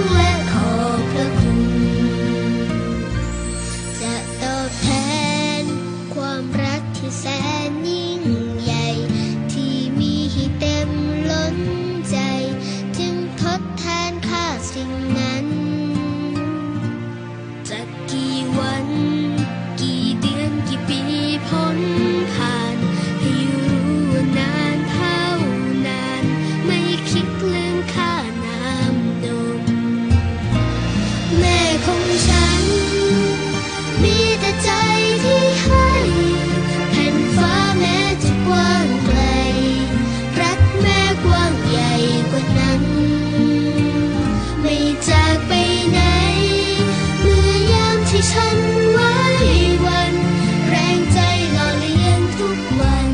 and cold ฉันไว้วัน แรงใจหล่อเลี้ยงทุกวัน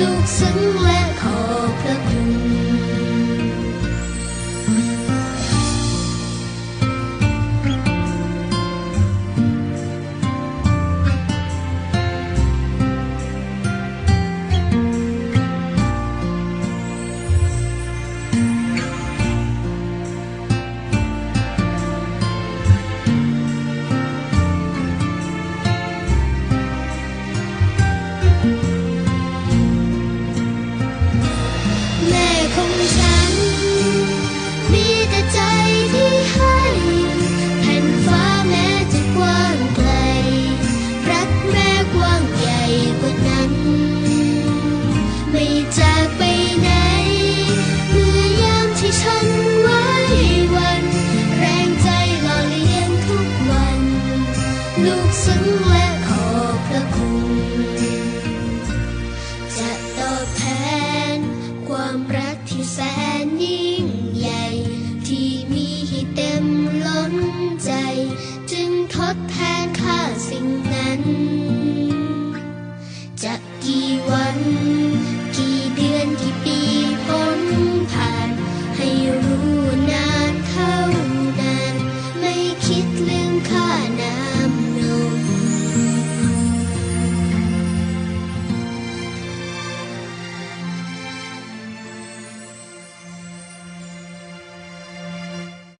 ลูกซึ้งและขอบพระคุณ